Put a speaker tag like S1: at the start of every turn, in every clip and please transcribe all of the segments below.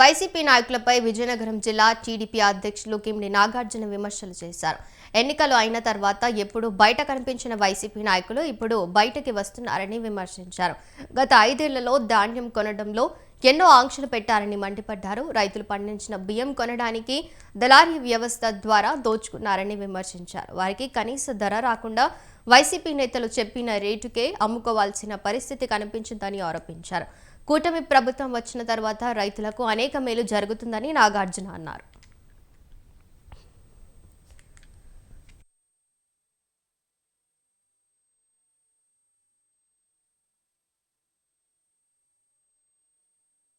S1: YCP నాయకులపై విజయనగరం జిల్లా TDP అధ్యక్షులు కిమ్ని నాగార్జున విమర్శలు చేశారు. ఎన్నికలు అయిన తర్వాత ఎప్పుడు బయట కనిపించిన వైసీపీ నాయకులు ఇప్పుడు బయటకి వస్తున్నారని విమర్శించారు. గత ఐదేళ్ళలో ధాన్యం కొనడంలో ఎన్నో ఆంక్షలు పెట్టారని మండిపడ్డారు. రైతులు పండించిన బియ్యం కొనడానికి దళారీ వ్యవస్థ ద్వారా దోచుకున్నారని విమర్శించారు. వారికి కనీస ధర రాకుండా వైసీపీ నేతలు చెప్పిన రేటుకే అమ్ముకోవాల్సిన పరిస్థితి కనిపించిందని ఆరోపించారు. కూటమి ప్రభుత్వం వచ్చిన తర్వాత రైతులకు అనేక మేలు జరుగుతుందని నాగార్జున అన్నారు.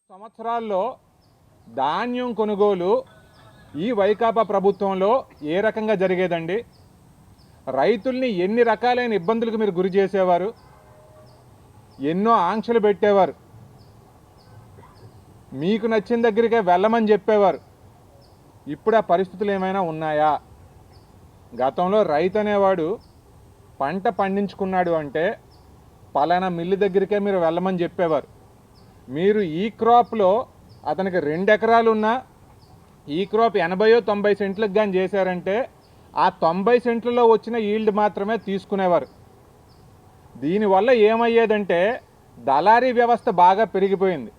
S2: సంవత్సరాల్లో ధాన్యం కొనుగోలు ఈ వైకాపా ప్రభుత్వంలో ఏ రకంగా జరిగేదండి? రైతుల్ని ఎన్ని రకాలైన ఇబ్బందులకు మీరు గురి చేసేవారు? ఎన్నో ఆంక్షలు పెట్టేవారు? మీకు నచ్చిన దగ్గరికే వెళ్ళమని చెప్పేవారు. ఇప్పుడు ఆ పరిస్థితులు ఏమైనా ఉన్నాయా? గతంలో రైతు అనేవాడు పంట పండించుకున్నాడు అంటే పలానా మిల్లు దగ్గరికే మీరు వెళ్ళమని చెప్పేవారు. మీరు ఈ క్రాప్లో అతనికి రెండు ఎకరాలు ఉన్నా ఈ క్రాప్ ఎనభైయో తొంభై సెంట్లకు కానీ చేశారంటే ఆ తొంభై సెంట్లలో వచ్చిన ఈల్డ్ మాత్రమే తీసుకునేవారు. దీనివల్ల ఏమయ్యేదంటే దళారీ వ్యవస్థ బాగా పెరిగిపోయింది.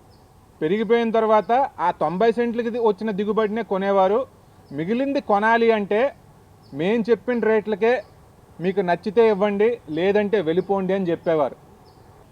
S2: పెరిగిపోయిన తర్వాత ఆ తొంభై సెంట్లకి వచ్చిన దిగుబడినే కొనేవారు. మిగిలింది కొనాలి అంటే మేం చెప్పిన రేట్లకే మీకు నచ్చితే ఇవ్వండి లేదంటే వెళ్ళిపోండి అని చెప్పేవారు.